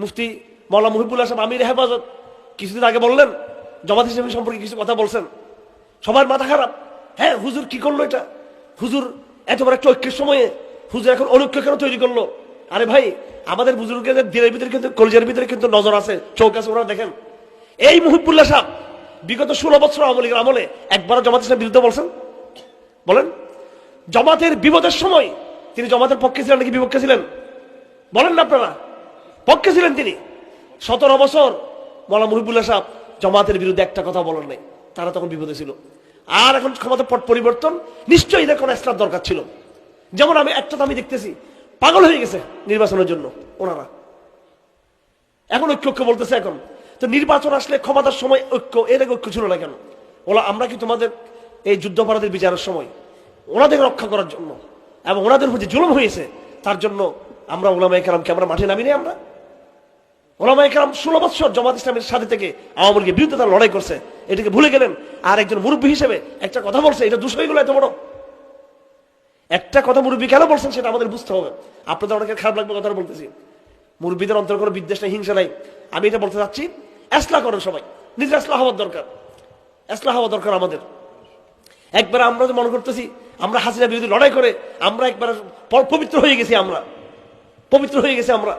মুফতি মৌলা মুহিবুল্লাহ সাহেব আমির হেফাজত কিছুদিন আগে বললেন, জমাত ইসলামী সম্পর্কে কিছু কথা বলছেন। সবার মাথা খারাপ। হ্যাঁ হুজুর কি করল এটা? হুজুর এত বড় একটা ঐক্যের সময়ে হুজুর এখন অনৈক্য কেন তৈরি করল? আরে ভাই, আমাদের বুজুর্গদের দিনের ভিতরে কিন্তু, কলজের ভিতরে কিন্তু নজর আছে চৌক আছে ওরা দেখেন। এই মুহিবুল্লাহ সাহেব বিগত ষোলো বছর আওয়ামী লীগের আমলে একবার জমাত ইসলামের বিরুদ্ধে বলছেন? বলেন। জমাতের বিপদের সময় তিনি জমাতের পক্ষে ছিলেন নাকি বিপক্ষে ছিলেন? বলেন না আপনারা। পক্ষে ছিলেন তিনি। সতেরো বছর মৌলা মুহিবুল্লাহ সাহেব জমাতের বিরুদ্ধে একটা কথা বলেন নাই। তারা তখন বিপদে ছিল। আর এখন ক্ষমতা পট পরিবর্তন, নিশ্চয়ই এদের কোনো ইসলাম দরকার ছিল। যেমন আমি, একটা তো আমি দেখতেছি, পাগল হয়ে গেছে নির্বাচনের জন্য ওনারা। এখন ঐক্য বলতেছে এখন, তো নির্বাচন আসলে ক্ষমতার সময় ঐক্য, এর আগে ঐক্য ছিল না কেন? ওলা, আমরা কি তোমাদের এই যুদ্ধাপরাধের বিচারের সময় ওনাদের রক্ষা করার জন্য এবং ওনাদের যে জুলুম হয়েছে, তার জন্য আমরা ওলামাই কালামকে আমরা মাঠে নামিনি আমরা? ওলামাই কালাম ষোলো বৎসর জামাত ইসলামের সাথে থেকে আওয়ামী লীগের বিরুদ্ধে তারা লড়াই করছে। এটাকে ভুলে গেলেন। আর একজন মুরব্বী হিসেবে একটা কথা বলছে, এটা হয়ে এত বড়। একটা কথা মুরব্বী কেন বলছেন সেটা আমাদের বুঝতে হবে। আপনাদের অনেকের খারাপ লাগবে কথাটা বলতেছি। মুরব্বীদের অন্তর কোনো বিদ্বেষ নেই, হিংসা নাই। আমি এটা বলতে চাচ্ছি, এসলা করেন সবাই। নিজের এসলা হওয়ার দরকার। এসলা হওয়া দরকার আমাদের। একবার আমরা যে মনে করতেছি, আমরা হাসিনা বিরোধী লড়াই করে, আমরা একবার পবিত্র হয়ে গেছি আমরা। পবিত্র হয়ে গেছি আমরা।